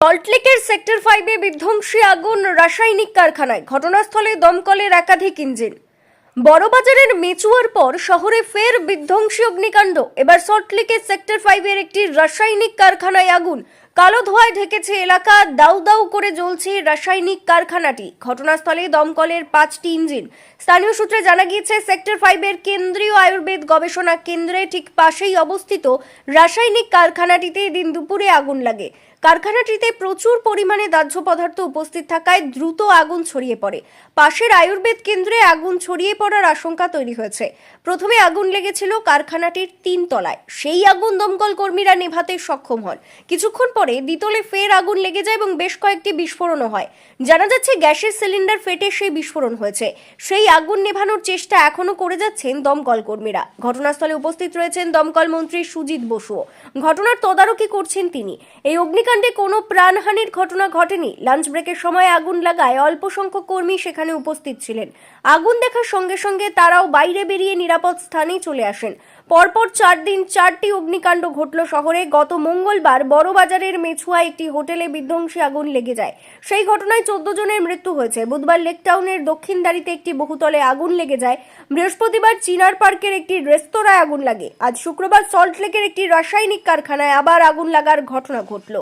সল্টলেকের সেক্টর ফাইভে বিধ্বংসী আগুন রাসায়নিক কারখানায়। ঘটনাস্থলে দমকলের একাধিক ইঞ্জিন। বড়বাজারের মেচুয়ার পর শহরে ফের বিধ্বংসী অগ্নিকাণ্ড। এবার সল্টলেকের সেক্টর ফাইভের একটি রাসায়নিক কারখানায় আগুন কালো ধোঁয়ায় ঢেকেছে এলাকা, দাউ দাউ করে জ্বলছে রাসায়নিক কারখানাটি। ঘটনাস্থলে দমকলের পাঁচটি ইঞ্জিন। স্থানীয় সূত্রে জানা গিয়েছে, সেক্টর ফাইভের কেন্দ্রীয় আয়ুর্বেদ গবেষণা কেন্দ্রে ঠিক পাশেই অবস্থিত রাসায়নিক কারখানাটিতে দিন দুপুরে আগুন লাগে। কারখানাটিতে প্রচুর পরিমাণে দাহ্য পদার্থ উপস্থিত থাকায় দ্রুত আগুন ছড়িয়ে পড়ে। পাশের আয়ুর্বেদ কেন্দ্রে আগুন ছড়িয়ে পড়ার আশঙ্কা তৈরি হয়েছে। প্রথমে আগুন লেগেছিল কারখানাটির তিন তলায়। সেই আগুন দমকল কর্মীরা নেভাতে সক্ষম হন। কিছুক্ষণ পরে দ্বিতলে ফের আগুন লেগে যায় এবং বেশ কয়েকটি বিস্ফোরণও হয়। জানা যাচ্ছে গ্যাসের সিলিন্ডার ফেটে সেই বিস্ফোরণ হয়েছে। সেই আগুন নেভানোর চেষ্টা এখনও করে যাচ্ছেন দমকল কর্মীরা। ঘটনাস্থলে উপস্থিত রয়েছেন দমকল মন্ত্রী সুজিত বসুও ঘটনার তদারকি করছেন তিনি। এই অগ্নিকাণ্ডে কোনো প্রাণহানির ঘটনা ঘটেনি। লাঞ্চ ব্রেকের সময় আগুন লাগায় অল্প সংখ্যক কর্মী সেখানে উপস্থিত ছিলেন। আগুন দেখার সঙ্গে সঙ্গে তারাও বাইরে বেরিয়ে নিরাপদ স্থানে চলে আসেন। পরপর চার দিন চারটি অগ্নিকাণ্ড ঘটল শহরে। গত মঙ্গলবার বড়বাজারের মেছুয়া একটি হোটেলে বিধ্বংসী আগুন লেগে যায়। সেই ঘটনায় চোদ্দ জনের মৃত্যু হয়েছে। বুধবার লেকটাউনের দক্ষিণ দাঁড়িতে একটি বহুতলে আগুন লেগে যায়। বৃহস্পতিবার চিনার পার্কের একটি রেস্তোরাঁয় আগুন লাগে। আজ শুক্রবার সল্টলেকের একটি রাসায়নিক কারখানায় আবার আগুন লাগার ঘটনা ঘটল।